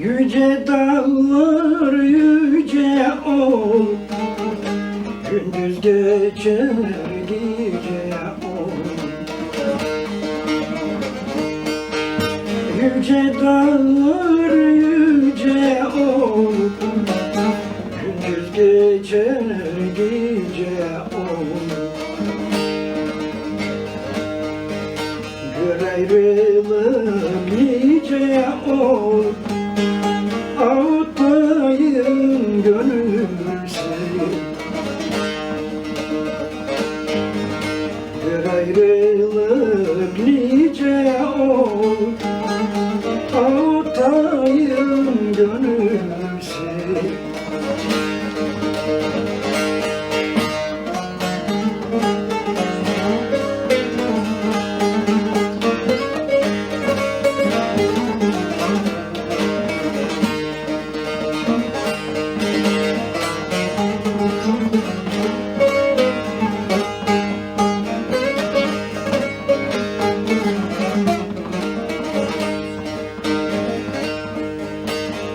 Yüce dağlar yüce ol. Gündüz geçer gece ol. Yüce dağlar yüce ol. Gündüz geçer gece ol. Gör ayrılığım nice ol? Olur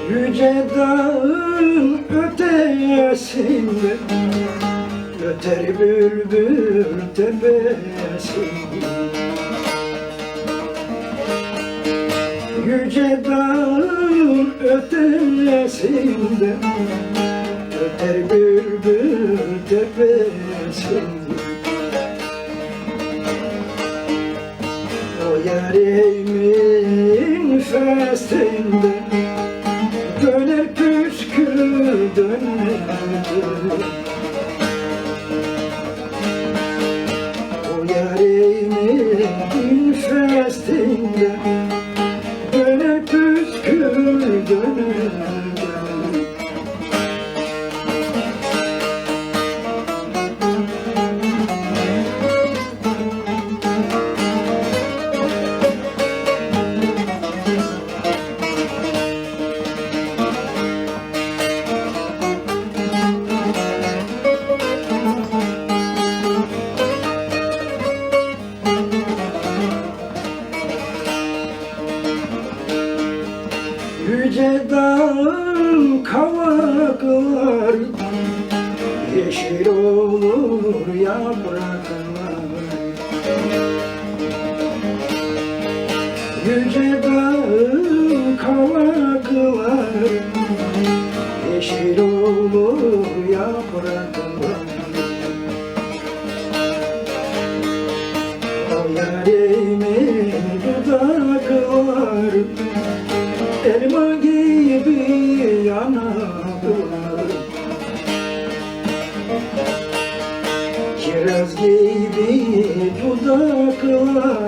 Yüce dağın ötesinde Öter bülbül tepesinde. Yüce dağın ötesinde Öter bülbül tepesinde. O yarimin festinde O Yeşil olur yapraklar. Yüce dağın kavaklar Yeşil olur yapraklar. O yarimin dudakları Gibi dudaklar